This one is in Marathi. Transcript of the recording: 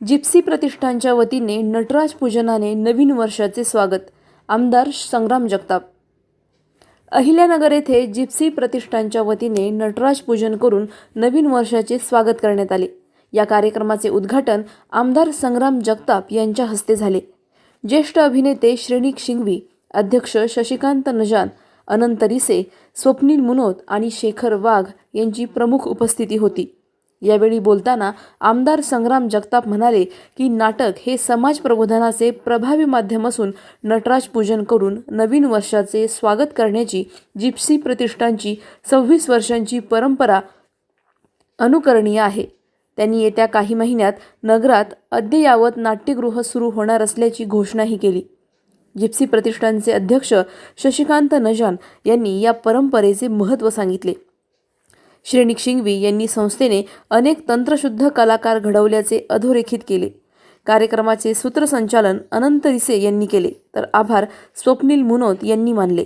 जिप्सी प्रतिष्ठानच्या वतीने नटराज पूजनाने नवीन वर्षाचे स्वागत. आमदार संग्राम जगताप. अहिल्यानगर येथे जिप्सी प्रतिष्ठानच्या वतीने नटराज पूजन करून नवीन वर्षाचे स्वागत करण्यात आले. या कार्यक्रमाचे उद्घाटन आमदार संग्राम जगताप यांच्या हस्ते झाले. ज्येष्ठ अभिनेते श्रेणिक शिंगवी अध्यक्ष शशिकांत नजान अनंत रिसे स्वप्नील मुनोत आणि शेखर वाघ यांची प्रमुख उपस्थिती होती. यावेळी बोलताना आमदार संग्राम जगताप म्हणाले की नाटक हे समाज प्रबोधनाचे प्रभावी माध्यम असून नटराज पूजन करून नवीन वर्षाचे स्वागत करण्याची जिप्सी प्रतिष्ठानची सव्वीस वर्षांची परंपरा अनुकरणीय आहे. त्यांनी येत्या काही महिन्यात नगरात अद्ययावत नाट्यगृह सुरू होणार असल्याची घोषणाही केली. जिप्सी प्रतिष्ठानचे अध्यक्ष शशिकांत नजान यांनी या परंपरेचे महत्त्व सांगितले. श्रेणिक शिंगवी यांनी संस्थेने अनेक तंत्रशुद्ध कलाकार घडवल्याचे अधोरेखित केले. कार्यक्रमाचे सूत्रसंचालन अनंत रिसे यांनी केले. तर आभार स्वप्नील मुनोत यांनी मानले.